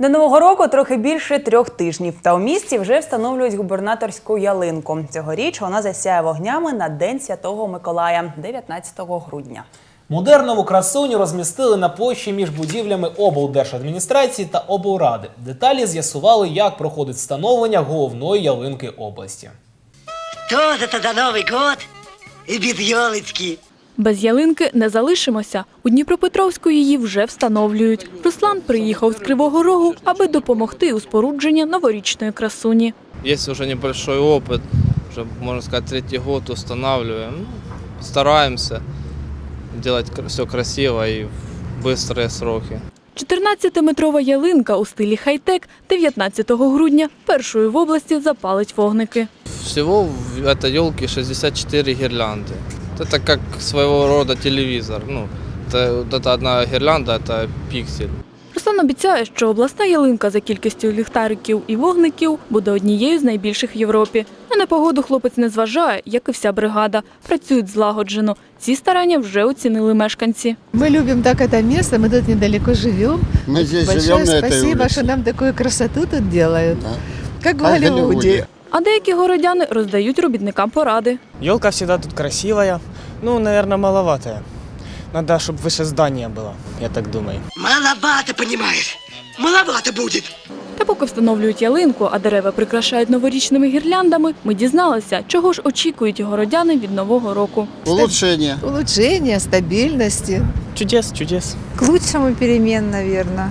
До нового року трохи більше трьох тижнів. Та у місті вже встановлюють губернаторську ялинку. Цьогоріч вона засяє вогнями на День Святого Миколая, 19 грудня. Модернову красуню розмістили на площі між будівлями облдержадміністрації та облради. Деталі з'ясували, як проходить встановлення головної ялинки області. Тоже тогда Новый год и без елочки. Без ялинки не залишимося. У Дніпропетровську її вже встановлюють. Руслан приїхав з Кривого Рогу, аби допомогти у спорудженні новорічної красуні. Есть уже небольшой опыт, уже, можно сказать, третий год устанавливаем. Ну, стараемся делать все красиво и в быстрые сроки. 14-метрова ялинка у стилі хай-тек 19 грудня першою в області запалить вогники. Всего в этой елке 64 гирлянды. Это как своего рода телевизор. Ну, это, вот эта одна гирлянда, это пиксель. Руслан обіцяє, що обласна ялинка за кількістю ліхтариків і вогників буде однією з найбільших в Європі. На непогоду хлопець не зважає, як і вся бригада. Працюють злагоджено. Ці старання вже оцінили мешканці. Мы любим так это место, мы тут недалеко живем. Мы здесь Большое живем на этой спасибо, улице. что нам такую красоту тут делают. Да. Как в Как в Голливуде. Голливуде. А деякі городяни роздають робітникам поради. Елка всегда тут красивая, ну, наверное, маловатая. Надо, чтобы выше здания было, я так думаю. Маловато, понимаешь? Маловато будет. Та поки встановлюють ялинку, а дерева прикрашають новорічними гірляндами, ми дізналися, чого ж очікують городяни від нового року. Улучшение. Улучшение, стабильности. Чудес, чудес. К лучшему перемен, наверное.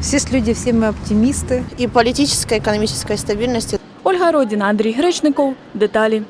Все ж люди, все мы оптимисты. и политической, экономической стабильности. Ольга Родіна, Андрій Гречников. Деталі.